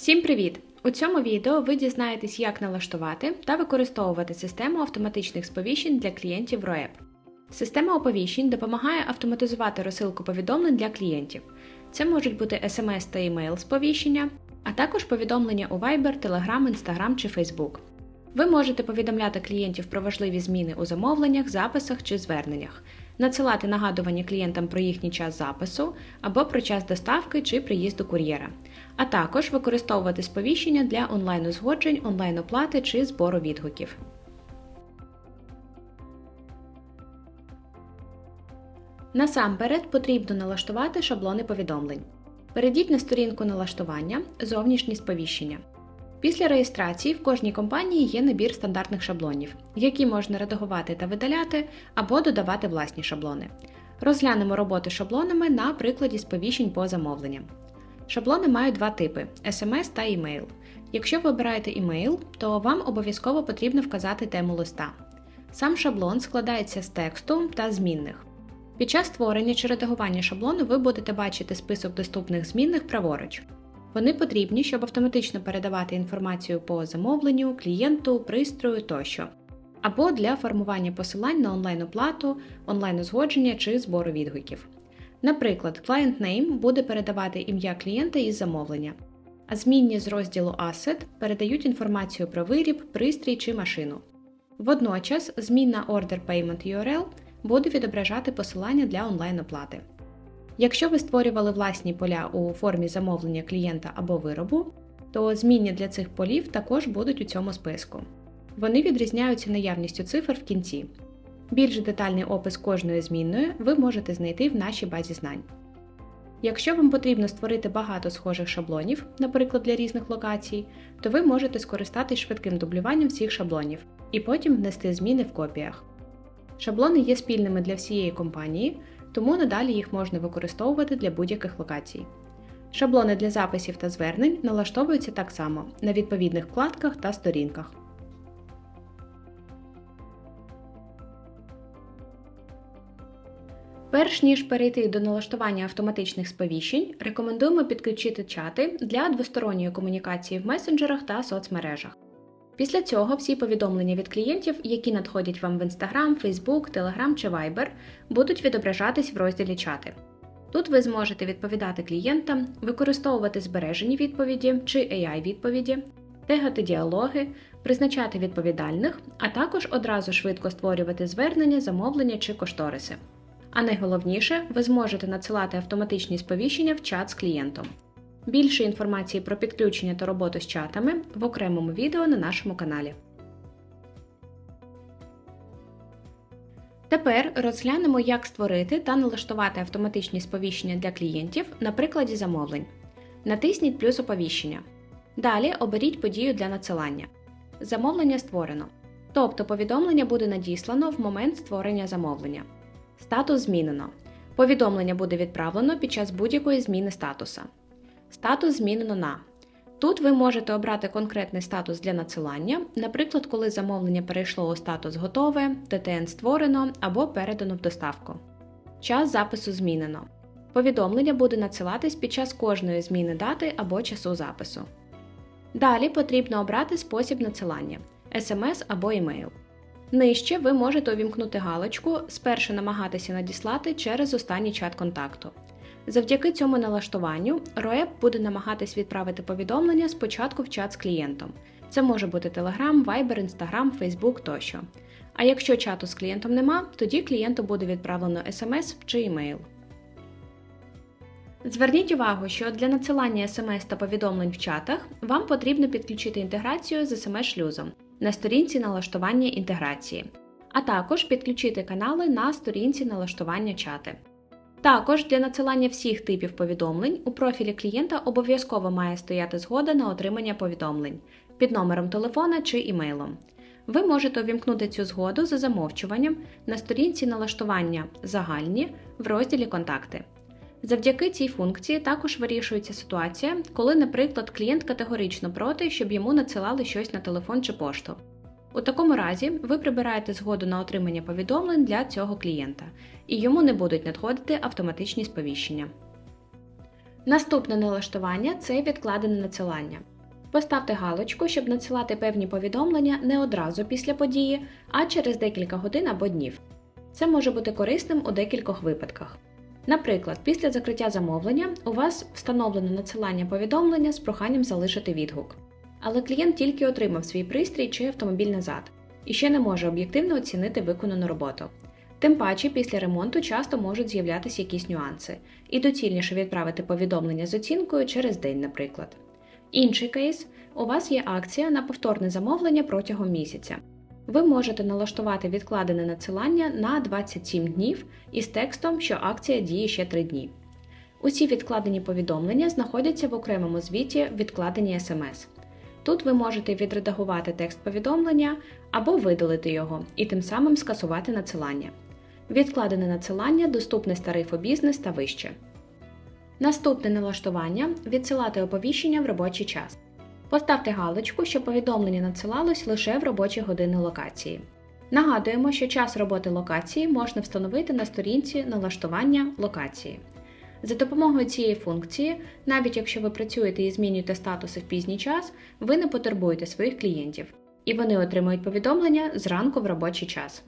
Всім привіт! У цьому відео ви дізнаєтесь, як налаштувати та використовувати систему автоматичних сповіщень для клієнтів ROEP. Система оповіщень допомагає автоматизувати розсилку повідомлень для клієнтів. Це можуть бути SMS та email сповіщення, а також повідомлення у Viber, Telegram, Instagram чи Facebook. Ви можете повідомляти клієнтів про важливі зміни у замовленнях, записах чи зверненнях, надсилати нагадування клієнтам про їхній час запису або про час доставки чи приїзду кур'єра, а також використовувати сповіщення для онлайн-узгоджень, онлайн-оплати чи збору відгуків. Насамперед потрібно налаштувати шаблони повідомлень. Перейдіть на сторінку налаштування Зовнішні сповіщення. Після реєстрації в кожній компанії є набір стандартних шаблонів, які можна редагувати та видаляти або додавати власні шаблони. Розглянемо роботу шаблонами на прикладі сповіщень по замовленням. Шаблони мають два типи SMS та email. Якщо ви обираєте email, то вам обов'язково потрібно вказати тему листа. Сам шаблон складається з тексту та змінних. Під час створення чи редагування шаблону ви будете бачити список доступних змінних праворуч. Вони потрібні, щоб автоматично передавати інформацію по замовленню, клієнту, пристрою тощо, або для формування посилань на онлайн-оплату, онлайн-узгодження чи збору відгуків. Наприклад, Client Name буде передавати ім'я клієнта із замовлення, а змінні з розділу Asset передають інформацію про виріб, пристрій чи машину. Водночас, змінна Order Payment URL буде відображати посилання для онлайн-оплати. Якщо ви створювали власні поля у формі замовлення клієнта або виробу, то змінні для цих полів також будуть у цьому списку. Вони відрізняються наявністю цифр в кінці. Більш детальний опис кожної змінної ви можете знайти в нашій базі знань. Якщо вам потрібно створити багато схожих шаблонів, наприклад для різних локацій, то ви можете скористатись швидким дублюванням всіх шаблонів і потім внести зміни в копіях. Шаблони є спільними для всієї компанії, тому надалі їх можна використовувати для будь-яких локацій. Шаблони для записів та звернень налаштовуються так само на відповідних вкладках та сторінках. Перш ніж перейти до налаштування автоматичних сповіщень, рекомендуємо підключити чати для двосторонньої комунікації в месенджерах та соцмережах. Після цього всі повідомлення від клієнтів, які надходять вам в Instagram, Facebook, Telegram чи Viber, будуть відображатись в розділі чати. Тут ви зможете відповідати клієнтам, використовувати збережені відповіді чи AI-відповіді, тегати діалоги, призначати відповідальних, а також одразу швидко створювати звернення, замовлення чи кошториси. А найголовніше, ви зможете надсилати автоматичні сповіщення в чат з клієнтом. Більше інформації про підключення та роботу з чатами в окремому відео на нашому каналі. Тепер розглянемо, як створити та налаштувати автоматичні сповіщення для клієнтів на прикладі замовлень. Натисніть плюс оповіщення. Далі оберіть подію для надсилання. Замовлення створено. Тобто повідомлення буде надіслано в момент створення замовлення. Статус змінено. Повідомлення буде відправлено під час будь-якої зміни статуса. Статус змінено на. Тут ви можете обрати конкретний статус для надсилання, наприклад, коли замовлення перейшло у статус готове, ТТН створено або передано в доставку. Час запису змінено. Повідомлення буде надсилатись під час кожної зміни дати або часу запису. Далі потрібно обрати спосіб надсилання SMS або емейл. Нижче ви можете увімкнути галочку Спершу намагатися надіслати через останній чат контакту. Завдяки цьому налаштуванню ROEP буде намагатись відправити повідомлення спочатку в чат з клієнтом. Це може бути Telegram, Viber, Instagram, Facebook тощо. А якщо чату з клієнтом нема, тоді клієнту буде відправлено SMS чи емейл. Зверніть увагу, що для надсилання SMS та повідомлень в чатах вам потрібно підключити інтеграцію з SMS-шлюзом на сторінці налаштування інтеграції, а також підключити канали на сторінці налаштування чати. Також для надсилання всіх типів повідомлень у профілі клієнта обов'язково має стояти згода на отримання повідомлень під номером телефона чи імейлом. Ви можете увімкнути цю згоду за замовчуванням на сторінці налаштування Загальні в розділі Контакти. Завдяки цій функції також вирішується ситуація, коли, наприклад, клієнт категорично проти, щоб йому надсилали щось на телефон чи пошту. У такому разі ви прибираєте згоду на отримання повідомлень для цього клієнта, і йому не будуть надходити автоматичні сповіщення. Наступне налаштування це відкладене надсилання. Поставте галочку, щоб надсилати певні повідомлення не одразу після події, а через декілька годин або днів. Це може бути корисним у декількох випадках. Наприклад, після закриття замовлення у вас встановлено надсилання повідомлення з проханням залишити відгук. Але клієнт тільки отримав свій пристрій чи автомобіль назад і ще не може об'єктивно оцінити виконану роботу. Тим паче, після ремонту часто можуть з'являтися якісь нюанси, і доцільніше відправити повідомлення з оцінкою через день, наприклад. Інший кейс у вас є акція на повторне замовлення протягом місяця. Ви можете налаштувати відкладене надсилання на 27 днів із текстом, що акція діє ще 3 дні. Усі відкладені повідомлення знаходяться в окремому звіті відкладені смс. Тут ви можете відредагувати текст повідомлення або видалити його і тим самим скасувати надсилання. Відкладене надсилання доступне з тарифу бізнес та вище. Наступне налаштування відсилати оповіщення в робочий час. Поставте галочку, що повідомлення надсилалось лише в робочі години локації. Нагадуємо, що час роботи локації можна встановити на сторінці налаштування локації. За допомогою цієї функції, навіть якщо ви працюєте і змінюєте статуси в пізній час, ви не потурбуєте своїх клієнтів, і вони отримують повідомлення зранку в робочий час.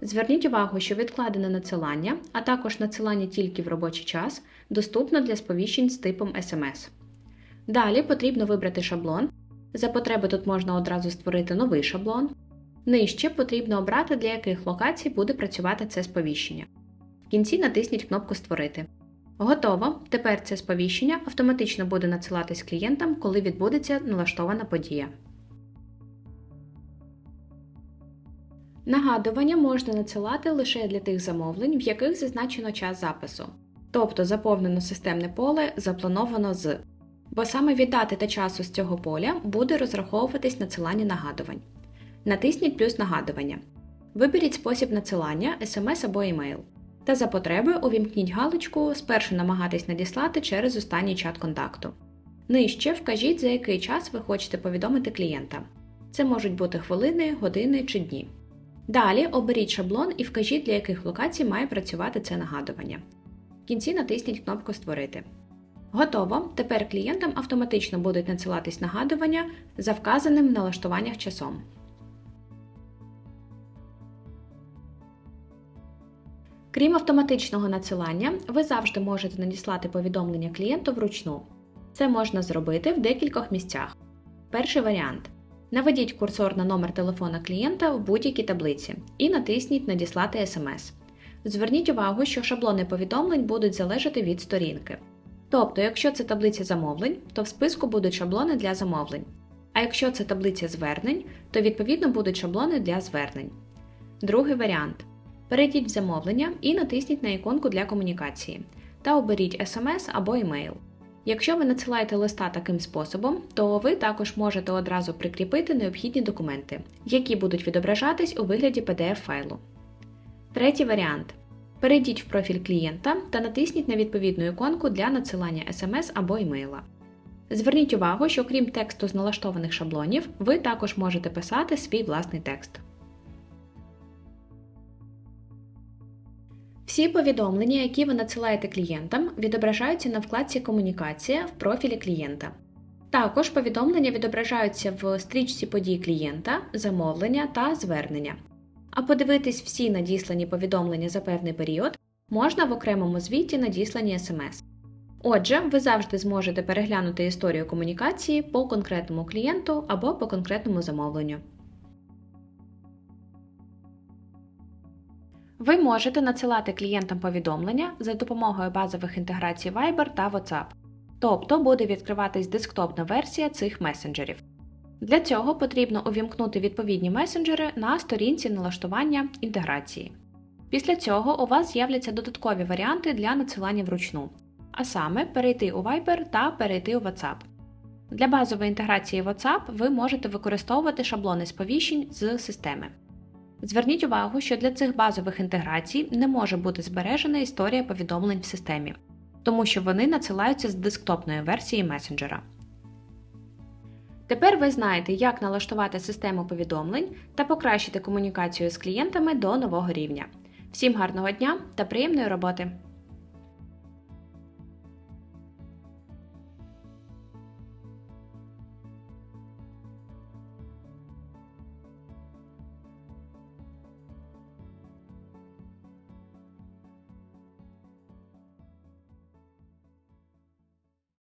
Зверніть увагу, що відкладене надсилання, а також надсилання тільки в робочий час, доступно для сповіщень з типом SMS. Далі потрібно вибрати шаблон. За потреби тут можна одразу створити новий шаблон. Нижче потрібно обрати, для яких локацій буде працювати це сповіщення. В кінці натисніть кнопку Створити. Готово! Тепер це сповіщення автоматично буде надсилатись клієнтам, коли відбудеться налаштована подія. Нагадування можна надсилати лише для тих замовлень, в яких зазначено час запису, тобто заповнено системне поле заплановано з, бо саме від дати та часу з цього поля буде розраховуватись надсилання нагадувань. Натисніть плюс нагадування. Виберіть спосіб надсилання SMS або емейл. Та за потреби увімкніть галочку Спершу намагатись надіслати через останній чат контакту. Нижче вкажіть, за який час ви хочете повідомити клієнта. Це можуть бути хвилини, години чи дні. Далі оберіть шаблон і вкажіть, для яких локацій має працювати це нагадування. В кінці натисніть кнопку Створити. Готово! Тепер клієнтам автоматично будуть надсилатись нагадування за вказаним в налаштуваннях часом. Крім автоматичного надсилання, ви завжди можете надіслати повідомлення клієнту вручну. Це можна зробити в декількох місцях. Перший варіант. Наведіть курсор на номер телефона клієнта в будь-якій таблиці і натисніть Надіслати смс. Зверніть увагу, що шаблони повідомлень будуть залежати від сторінки. Тобто, якщо це таблиця замовлень, то в списку будуть шаблони для замовлень. А якщо це таблиця звернень, то відповідно будуть шаблони для звернень. Другий варіант. Перейдіть в замовлення і натисніть на іконку для комунікації та оберіть SMS або емейл. Якщо ви надсилаєте листа таким способом, то ви також можете одразу прикріпити необхідні документи, які будуть відображатись у вигляді PDF-файлу. Третій варіант. Перейдіть в профіль клієнта та натисніть на відповідну іконку для надсилання SMS або емейла. Зверніть увагу, що крім тексту з налаштованих шаблонів, ви також можете писати свій власний текст. Всі повідомлення, які ви надсилаєте клієнтам, відображаються на вкладці Комунікація в профілі клієнта. Також повідомлення відображаються в стрічці подій клієнта, замовлення та звернення. А подивитись всі надіслані повідомлення за певний період можна в окремому звіті надіслані SMS. Отже, ви завжди зможете переглянути історію комунікації по конкретному клієнту або по конкретному замовленню. Ви можете надсилати клієнтам повідомлення за допомогою базових інтеграцій Viber та WhatsApp, тобто буде відкриватись десктопна версія цих месенджерів. Для цього потрібно увімкнути відповідні месенджери на сторінці налаштування інтеграції. Після цього у вас з'являться додаткові варіанти для надсилання вручну, а саме перейти у Viber та перейти у WhatsApp. Для базової інтеграції WhatsApp ви можете використовувати шаблони сповіщень з системи. Зверніть увагу, що для цих базових інтеграцій не може бути збережена історія повідомлень в системі, тому що вони надсилаються з десктопної версії месенджера. Тепер ви знаєте, як налаштувати систему повідомлень та покращити комунікацію з клієнтами до нового рівня. Всім гарного дня та приємної роботи!